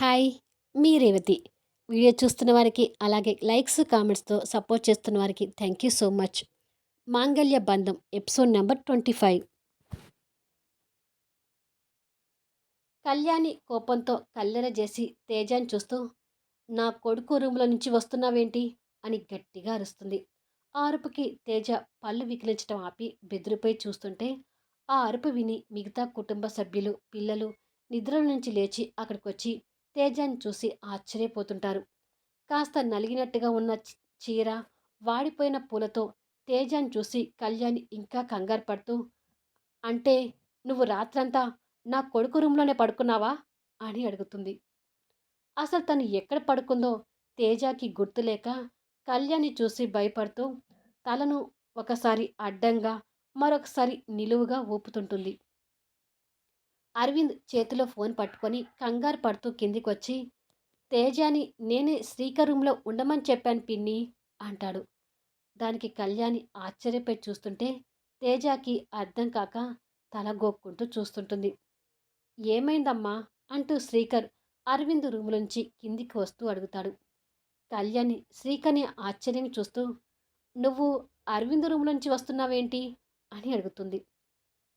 Hi మీ Revathi. Video చూస్తున్న వారికి అలాగే లైక్స్ కామెంట్స్తో సపోర్ట్ చేస్తున్న వారికి thank you so much. Mangalya Bandham episode number twenty five. Kalyani కోపంతో కల్లెర చేసి తేజాన్ని చూస్తూ నా కొడుకు రూమ్లో నుంచి వస్తున్నావేంటి? అని గట్టిగా అరుస్తుంది. ఆ అరుపుకి తేజ పళ్ళు వికిలించడం ఆపి బెదిరిపోయి చూస్తుంటే ఆ అరుపు విని మిగతా కుటుంబ సభ్యులు పిల్లలు నిద్ర నుంచి లేచి అక్కడికి వచ్చి తేజాన్ని చూసి ఆశ్చర్యపోతుంటారు. కాస్త నలిగినట్టుగా ఉన్న చీర వాడిపోయిన పూలతో తేజాన్ని చూసి కళ్యాణి ఇంకా కంగారు పడుతూ అంటే నువ్వు రాత్రంతా నా కొడుకు రూమ్లోనే పడుకున్నావా? అని అడుగుతుంది. అసలు తను ఎక్కడ పడుకుందో తేజాకి గుర్తులేక కళ్యాణి చూసి భయపడుతూ తలను ఒకసారి అడ్డంగా మరొకసారి నిలువుగా ఊపుతుంటుంది. అరవింద్ చేతిలో ఫోన్ పట్టుకొని కంగారు పడుతూ కిందికొచ్చి తేజాని నేనే శ్రీకర్ రూమ్లో ఉండమని చెప్పాను పిన్ని అంటాడు. దానికి కళ్యాణి ఆశ్చర్యపై చూస్తుంటే తేజాకి అర్థం కాక తల గోక్కుంటూ చూస్తుంటుంది. ఏమైందమ్మా అంటూ శ్రీకర్ అరవింద్ రూములోంచి కిందికి వస్తూ అడుగుతాడు. కళ్యాణి శ్రీకర్ని ఆశ్చర్యం చూస్తూ నువ్వు అరవింద్ రూములోంచి వస్తున్నావేంటి? అని అడుగుతుంది.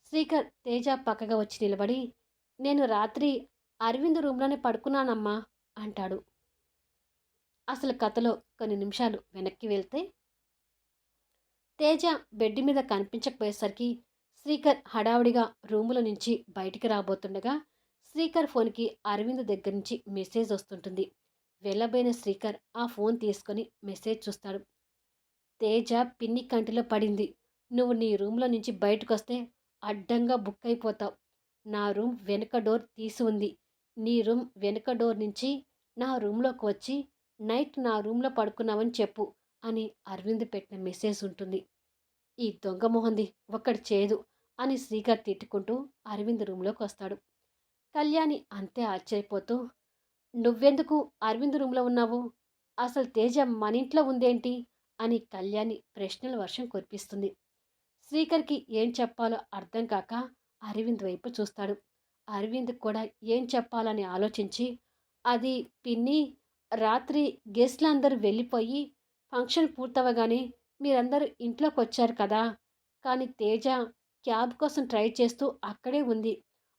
శ్రీకర్ తేజ పక్కగా వచ్చి నిలబడి నేను రాత్రి అరవింద్ రూమ్లోనే పడుకున్నానమ్మా అంటాడు. అసలు కథలో కొన్ని నిమిషాలు వెనక్కి వెళ్తే తేజ బెడ్ మీద కనిపించకపోయేసరికి శ్రీకర్ హడావుడిగా రూములో నుంచి బయటికి రాబోతుండగా శ్రీకర్ ఫోన్కి అరవింద్ దగ్గర నుంచి మెసేజ్ వస్తుంటుంది. వెళ్ళబోయిన శ్రీకర్ ఆ ఫోన్ తీసుకొని మెసేజ్ చూస్తాడు. తేజ పిన్ని కంటిలో పడింది. నువ్వు నీ రూమ్లో నుంచి బయటకు వస్తే అడ్డంగా బుక్ అయిపోతావు నా రూమ్ వెనుక డోర్ తీసి ఉంది. నీ రూమ్ వెనుక డోర్ నుంచి నా రూమ్లోకి వచ్చి నైట్ నా రూమ్లో పడుకున్నావని చెప్పు అని అరవింద్ పెట్టిన మెసేజ్ ఉంటుంది. ఈ దొంగ మొహంది ఒక్కడి చేయదు అని శ్రీకర్ తిట్టుకుంటూ అరవింద్ రూమ్లోకి వస్తాడు. కళ్యాణి అంతే ఆశ్చర్యపోతూ నువ్వెందుకు అరవింద్ రూమ్లో ఉన్నావు? అసలు తేజ మన ఇంట్లో ఉందేంటి? అని కళ్యాణి ప్రశ్నల వర్షం కురిపిస్తుంది. శ్రీకర్కి ఏం చెప్పాలో అర్థం కాక అరవింద్ వైపు చూస్తాడు. అరవింద్ కూడా ఏం చెప్పాలని ఆలోచించి అది పిన్ని రాత్రి గెస్ట్లు అందరూ వెళ్ళిపోయి ఫంక్షన్ పూర్తవగానే మీరందరూ ఇంట్లోకి వచ్చారు కదా! కానీ తేజ క్యాబ్ కోసం ట్రై చేస్తూ అక్కడే ఉంది.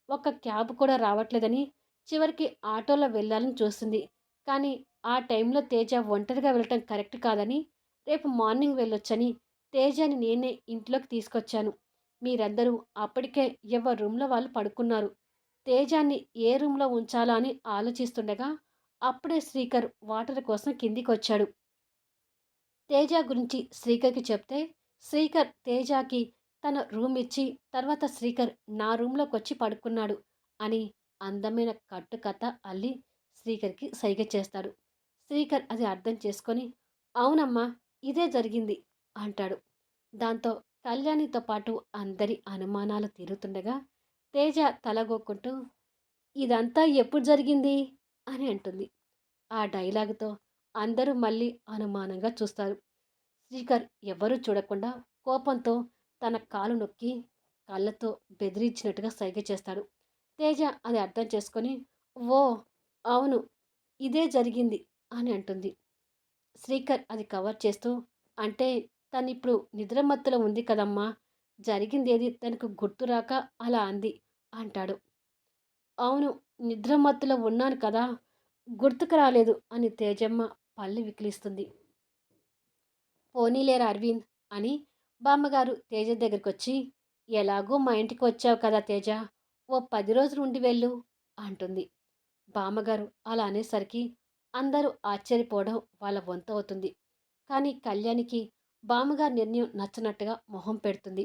ఒక క్యాబ్ కూడా రావట్లేదని చివరికి ఆటోలో వెళ్ళాలని చూస్తుంది కానీ ఆ టైంలో తేజ ఒంటరిగా వెళ్ళటం కరెక్ట్ కాదని రేపు మార్నింగ్ వెళ్ళొచ్చని తేజని నేనే ఇంట్లోకి తీసుకొచ్చాను. మీరందరూ అప్పటికే ఎవరి రూమ్లో వాళ్ళు పడుకున్నారు. తేజాన్ని ఏ రూమ్లో ఉంచాలా అని ఆలోచిస్తుండగా అప్పుడే శ్రీకర్ వాటర్ కోసం కిందికి వచ్చాడు తేజ గురించి శ్రీకర్కి చెప్తే శ్రీకర్ తేజాకి తన రూమ్ ఇచ్చి తర్వాత శ్రీకర్ నా రూమ్లోకి వచ్చి పడుకున్నాడు అని అందమైన కట్టుకథ అల్లి శ్రీకర్కి సైగ చేస్తాడు. శ్రీకర్ అది అర్థం చేసుకొని అవునమ్మా ఇదే జరిగింది. అంటాడు. దాంతో కళ్యాణితో పాటు అందరి అనుమానాలు తీరుతుండగా తేజ తలగొక్కుంటూ ఇదంతా ఎప్పుడు జరిగింది? అని అంటుంది. ఆ డైలాగుతో అందరూ మళ్ళీ అనుమానంగా చూస్తారు. శ్రీకర్ ఎవరూ చూడకుండా కోపంతో తన కాలు నొక్కి కళ్ళతో బెదిరించినట్టుగా సైగ చేస్తాడు. తేజ అది అర్థం చేసుకొని ఓ అవును ఇదే జరిగింది అని అంటుంది. శ్రీకర్ అది కవర్ చేస్తూ అంటే తను ఇప్పుడు నిద్రమత్తులో ఉంది కదమ్మా జరిగింది ఏది తనకు గుర్తురాక అలా అంది అంటాడు. అవును నిద్రమత్తులో ఉన్నాను కదా గుర్తుకు రాలేదు అని తేజమ్మ పళ్ళు వికిలిస్తుంది. పోనీలేరా అరవింద్ అని బామ్మగారు తేజ దగ్గరికి వచ్చి ఎలాగో మా ఇంటికి వచ్చావు కదా తేజ ఓ పది రోజులు ఉండి వెళ్ళు అంటుంది. బామ్మగారు అలా అనేసరికి అందరూ ఆశ్చర్యపోవడం వాళ్ళ వంతు అవుతుంది. కానీ కళ్యాణికి బామ్మగారి నిర్ణయం నచ్చనట్టుగా మొహం పెడుతుంది.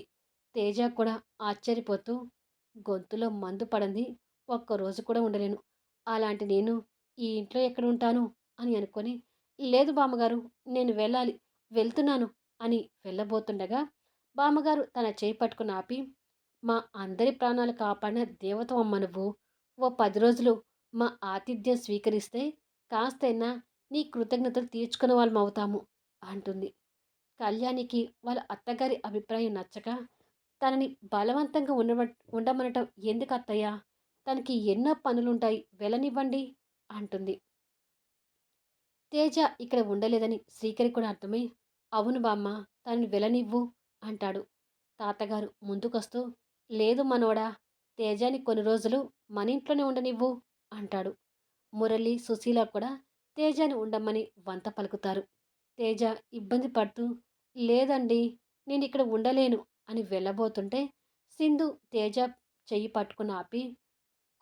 తేజ కూడా ఆశ్చర్యపోతూ గొంతులో మందు పడింది ఒక్కరోజు కూడా ఉండలేను. అలాంటి నేను ఈ ఇంట్లో ఎక్కడ ఉంటాను? అని అనుకొని లేదు బామ్మగారు నేను వెళ్ళాలి వెళ్తున్నాను అని వెళ్ళబోతుండగా బామ్మగారు తన చేయి పట్టుకుని ఆపి మా అందరి ప్రాణాలు కాపాడిన దేవత అమ్మ నువ్వు. ఓ పది రోజులు మా ఆతిథ్యం స్వీకరిస్తే కాస్తైనా నీ కృతజ్ఞతలు తీర్చుకునే వాళ్ళం అవుతాము అంటుంది. కళ్యాణికి వాళ్ళ అత్తగారి అభిప్రాయం నచ్చక తనని బలవంతంగా ఉండ ఉండమనటం ఎందుకు అత్తయ్య? తనకి ఎన్నో పనులుంటాయి వెళ్ళనివ్వండి అంటుంది. తేజ ఇక్కడ ఉండలేదని శ్రీకరి కూడా అర్థమై అవును బామ్మ తనని వెళ్ళనివ్వు అంటాడు. తాతగారు ముందుకొస్తూ లేదు మనోడా తేజాని కొన్ని రోజులు మన ఇంట్లోనే ఉండనివ్వు అంటాడు. మురళి సుశీల కూడా తేజాని ఉండమని వంత పలుకుతారు. తేజ ఇబ్బంది పడుతూ లేదండి నేను ఇక్కడ ఉండలేను అని వెళ్ళబోతుంటే సింధు తేజ చెయ్యి పట్టుకుని ఆపి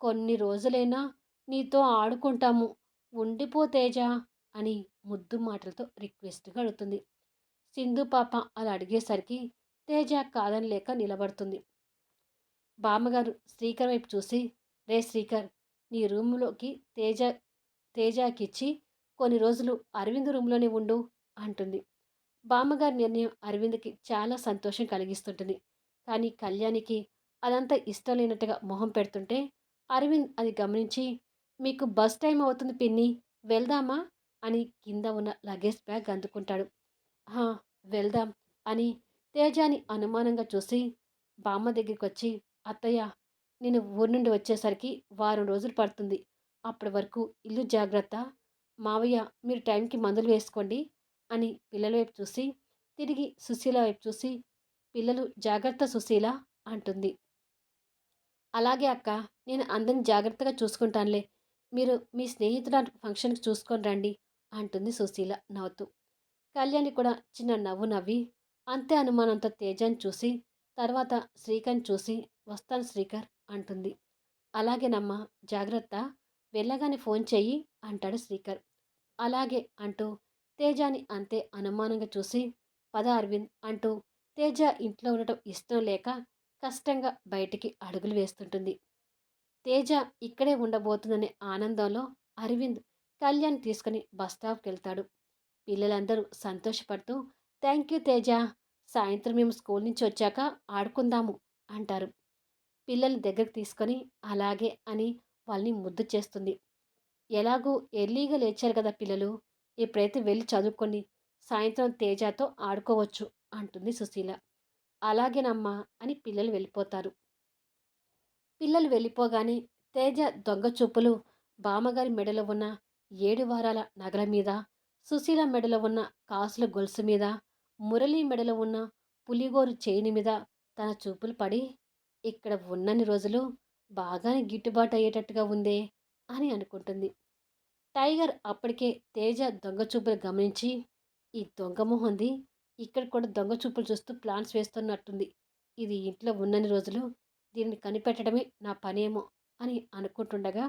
కొన్ని రోజులైనా నీతో ఆడుకుంటాము ఉండిపో తేజ అని ముద్దు మాటలతో రిక్వెస్ట్గా అడుగుతుంది. సింధు పాప అలా అడిగేసరికి తేజ కాదని లేక నిలబడుతుంది. బామ్మగారు శ్రీకర్ వైపు చూసి రే శ్రీకర్ నీ రూమ్లోకి తేజ తేజాకిచ్చి కొన్ని రోజులు అరవింద్ రూమ్లోనే ఉండు అంటుంది. బామ్మగారి నిర్ణయం అరవింద్కి చాలా సంతోషం కలిగిస్తుంటుంది. కానీ కళ్యాణికి అదంతా ఇష్టం లేనట్టుగా మొహం పెడుతుంటే అరవింద్ అది గమనించి మీకు బస్ టైం అవుతుంది పిన్ని వెళ్దామా? అని కింద ఉన్న లగేజ్ బ్యాగ్ అందుకుంటాడు. వెళ్దాం అని తేజాని అనుమానంగా చూసి బామ్మ దగ్గరికి వచ్చి అత్తయ్య నేను ఊరి నుండి వచ్చేసరికి వారం రోజులు పడుతుంది. అప్పటి వరకు ఇల్లు జాగ్రత్త. మావయ్య మీరు టైంకి మందులు వేసుకోండి. అని పిల్లల వైపు చూసి తిరిగి సుశీల వైపు చూసి పిల్లలు జాగ్రత్త సుశీల అంటుంది. అలాగే అక్క నేను అందరిని జాగ్రత్తగా చూసుకుంటానులే. మీరు మీ స్నేహితుల ఫంక్షన్కి చూసుకొని రండి అంటుంది సుశీల నవ్వుతూ. కళ్యాణి కూడా చిన్న నవ్వు నవ్వి అంతే అనుమానంతో తేజాన్ని చూసి తర్వాత శ్రీకర్ని చూసి వస్తాను శ్రీకర్ అంటుంది. అలాగేనమ్మా జాగ్రత్త వెళ్ళగానే ఫోన్ చెయ్యి అంటాడు శ్రీకర్. అలాగే అంటూ తేజాని అంతే అనుమానంగా చూసి పద అరవింద్ అంటూ తేజ ఇంట్లో ఉండటం ఇష్టం లేక కష్టంగా బయటికి అడుగులు వేస్తుంటుంది. తేజ ఇక్కడే ఉండబోతుందనే ఆనందంలో అరవింద్ కళ్యాణ్ తీసుకుని బస్ స్టాప్కి వెళ్తాడు. పిల్లలందరూ సంతోషపడుతూ థ్యాంక్ యూ తేజ సాయంత్రం మేము స్కూల్ నుంచి వచ్చాక ఆడుకుందాము అంటారు. పిల్లల్ని దగ్గరకు తీసుకొని అలాగే అని వాళ్ళని ముద్దు చేస్తుంది. ఎలాగూ ఎర్లీగా లేచారు కదా పిల్లలు ఇప్పుడైతే వెళ్ళి చదువుకొని సాయంత్రం తేజతో ఆడుకోవచ్చు అంటుంది సుశీల. అలాగేనమ్మా అని పిల్లలు వెళ్ళిపోతారు. పిల్లలు వెళ్ళిపోగానే తేజ దొంగ చూపులు బామ్మగారి మెడలో ఉన్న ఏడు వారాల నగల మీద సుశీల మెడలో ఉన్న కాసుల గొలుసు మీద మురళి మెడలో ఉన్న పులిగోరు చేయిని మీద తన చూపులు పడి ఇక్కడ ఉన్నన్ని రోజులు బాగానే గిట్టుబాటు అయ్యేటట్టుగా ఉందే అని అనుకుంటుంది. టైగర్ అప్పటికే తేజ దొంగ చూపులు గమనించి ఈ దొంగ మొహంది? ఇక్కడ కూడా దొంగ చూపులు చూస్తూ ప్లాన్స్ వేస్తున్నట్టుంది. ఇది ఇంట్లో ఉన్నన్ని రోజులు దీన్ని కనిపెట్టడమే నా పనేమో అని అనుకుంటుండగా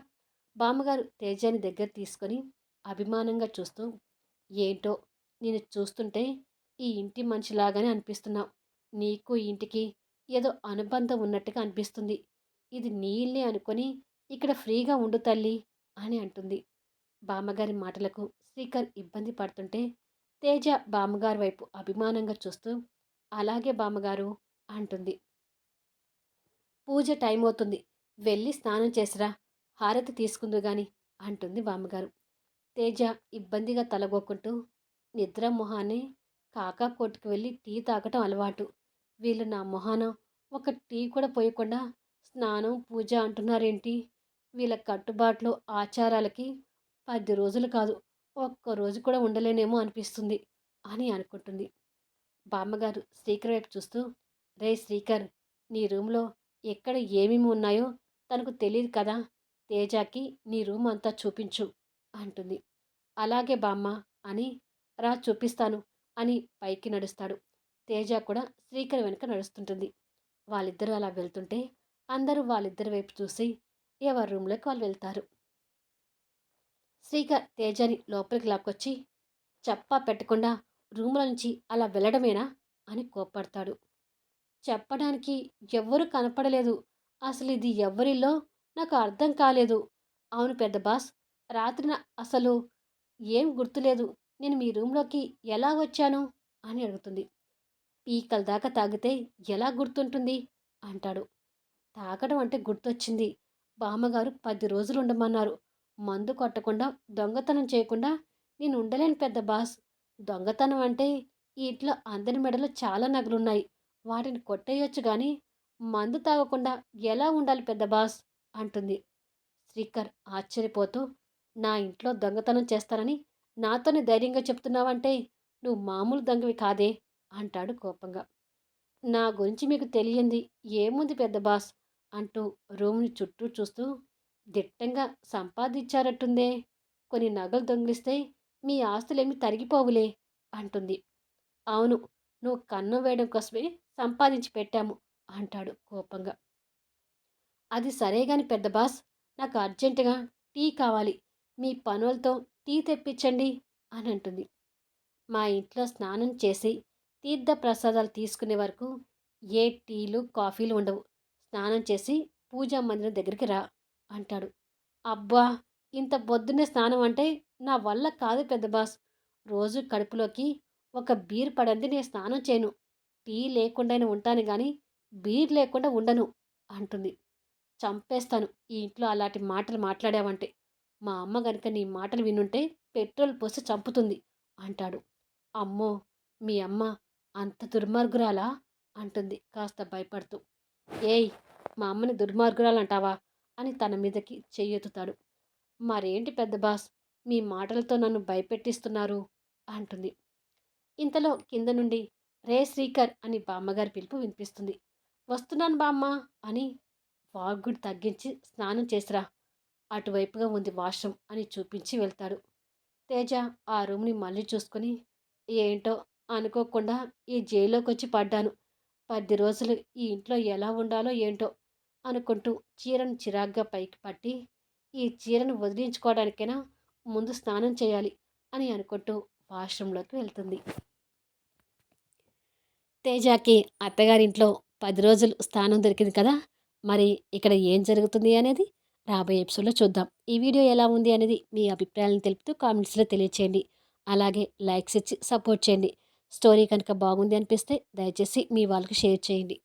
బామ్మగారు తేజాని దగ్గర తీసుకొని అభిమానంగా చూస్తూ ఏంటో నేను చూస్తుంటే ఈ ఇంటి మనిషిలాగానే అనిపిస్తున్నావు. నీకు ఈ ఇంటికి ఏదో అనుబంధం ఉన్నట్టుగా అనిపిస్తుంది. ఇది నీ ఇల్లే అనుకొని ఇక్కడ ఫ్రీగా ఉండు తల్లి అని అంటుంది. బామ్మగారి మాటలకు శ్రీకర్ ఇబ్బంది పడుతుంటే తేజ బామ్మగారి వైపు అభిమానంగా చూస్తూ అలాగే బామ్మగారు అంటుంది. పూజ టైం అవుతుంది. వెళ్ళి స్నానం చేసిరా. హారతి తీసుకుందు గాని అంటుంది బామ్మగారు. తేజ ఇబ్బందిగా తలగొక్కుంటూ నిద్ర మొహాన్ని కాకా కొట్టుకు వెళ్ళి టీ తాగటం అలవాటు. వీళ్ళు నా మొహాన ఒక టీ కూడా పోయకుండా స్నానం పూజ అంటున్నారేంటి? వీళ్ళ కట్టుబాట్లు ఆచారాలకి పది రోజులు కాదు ఒక్క రోజు కూడా ఉండలేనేమో అనిపిస్తుంది అని అనుకుంటుంది. బామ్మగారు శ్రీకర్ వైపు చూస్తూ రే శ్రీకర్ నీ రూమ్లో ఎక్కడ ఏమేమి ఉన్నాయో తనకు తెలియదు కదా తేజాకి నీ రూమ్ అంతా చూపించు అంటుంది. అలాగే బామ్మ అని రా చూపిస్తాను అని పైకి నడుస్తాడు. తేజ కూడా శ్రీకర్ వెనుక నడుస్తుంటుంది. వాళ్ళిద్దరూ అలా వెళ్తుంటే అందరూ వాళ్ళిద్దరి వైపు చూసి ఎవరి రూమ్లోకి వాళ్ళు వెళ్తారు? శ్రీకర్ తేజని లోపలికి లాక్కొచ్చి చెప్పా పెట్టకుండా రూమ్లో నుంచి అలా వెళ్ళడమేనా? అని కోప్పడతాడు. చెప్పడానికి ఎవ్వరూ కనపడలేదు. అసలు ఇది ఎవరిలో నాకు అర్థం కాలేదు. అవును పెద్ద బాస్ రాత్రిన అసలు ఏం గుర్తులేదు. నేను మీ రూమ్లోకి ఎలా వచ్చాను? అని అడుగుతుంది. పీకల దాకా తాగితే ఎలా గుర్తుంటుంది? అంటాడు. తాగడం అంటే గుర్తొచ్చింది. బామ్మగారు పది రోజులు ఉండమన్నారు మందు కొట్టకుండా దొంగతనం చేయకుండా నేను ఉండలేను పెద్ద బాస్. దొంగతనం అంటే ఈ ఇంట్లో అందరి మెడలో చాలా నగలున్నాయి. వాటిని కొట్టేయొచ్చు కానీ మందు తాగకుండా ఎలా ఉండాలి పెద్ద బాస్? అంటుంది. శ్రీకర్ ఆశ్చర్యపోతూ నా ఇంట్లో దొంగతనం చేస్తానని నాతోనే ధైర్యంగా చెప్తున్నావంటే నువ్వు మామూలు దొంగవి కాదే అంటాడు కోపంగా. నా గురించి మీకు తెలియంది ఏముంది పెద్ద బాస్? అంటూ రూమ్ని చుట్టూ చూస్తూ దిట్టంగా సంపాదించారట్టుందే. కొన్ని నగలు దొంగిలిస్తే మీ ఆస్తులేమి తరిగిపోవులే అంటుంది. అవును నువ్వు కన్ను వేయడం కోసమే సంపాదించి పెట్టాము అంటాడు కోపంగా. అది సరే గాని పెద్ద బాస్ నాకు అర్జెంటుగా టీ కావాలి. మీ పనులతో టీ తెప్పించండి అని అంటుంది మా ఇంట్లో స్నానం చేసి తీర్థ ప్రసాదాలు తీసుకునే వరకు ఏ టీలు కాఫీలు ఉండవు. స్నానం చేసి పూజా మందిరం దగ్గరికి రా అంటాడు. అబ్బా! ఇంత పొద్దున్నే స్నానం అంటే నా వల్ల కాదు పెద్ద బాస్. రోజు కడుపులోకి ఒక బీర్ పడంది నేను స్నానం చేయను. టీ లేకుండానే ఉంటాను కానీ బీర్ లేకుండా ఉండను అంటుంది. చంపేస్తాను ఈ ఇంట్లో అలాంటి మాటలు మాట్లాడావంటే. మా అమ్మ గనుక నీ మాటలు వినుంటే పెట్రోల్ పోసి చంపుతుంది అంటాడు. అమ్మో! మీ అమ్మ అంత దుర్మార్గురాలా? అంటుంది కాస్త భయపడుతూ. ఏయ్! మా అమ్మని దుర్మార్గురాలు అంటావా అని తన మీదకి చెయ్యెత్తుతాడు. మరేంటి పెద్ద బాస్? మీ మాటలతో నన్ను భయపెట్టిస్తున్నారు అంటుంది. ఇంతలో కింద నుండి రే శ్రీకర్ అని బామ్మగారి పిలుపు వినిపిస్తుంది. వస్తున్నాను బామ్మ అని వాగుడు తగ్గించి స్నానం చేసిరా అటువైపుగా ఉంది వాష్రూమ్ అని చూపించి వెళ్తాడు. తేజ ఆ రూమ్ని మళ్ళీ చూసుకొని ఏంటో అనుకోకుండా ఈ జైల్లోకి వచ్చి పడ్డాను. పది రోజులు ఈ ఇంట్లో ఎలా ఉండాలో ఏంటో అనుకుంటూ చీరను చిరాగ్గా పైకి పట్టి ఈ చీరను వదిలించుకోవడానికైనా ముందు స్నానం చేయాలి అని అనుకుంటూ వాష్రూంలోకి వెళ్తుంది. తేజాకి అత్తగారింట్లో పది రోజులు స్థానం దొరికింది కదా మరి ఇక్కడ ఏం జరుగుతుంది అనేది రాబోయే ఎపిసోడ్లో చూద్దాం. ఈ వీడియో ఎలా ఉంది అనేది మీ అభిప్రాయాలను తెలుపుతూ కామెంట్స్లో తెలియచేయండి. అలాగే లైక్స్ ఇచ్చి సపోర్ట్ చేయండి. స్టోరీ కనుక బాగుంది అనిపిస్తే దయచేసి మీ వాళ్ళకి షేర్ చేయండి.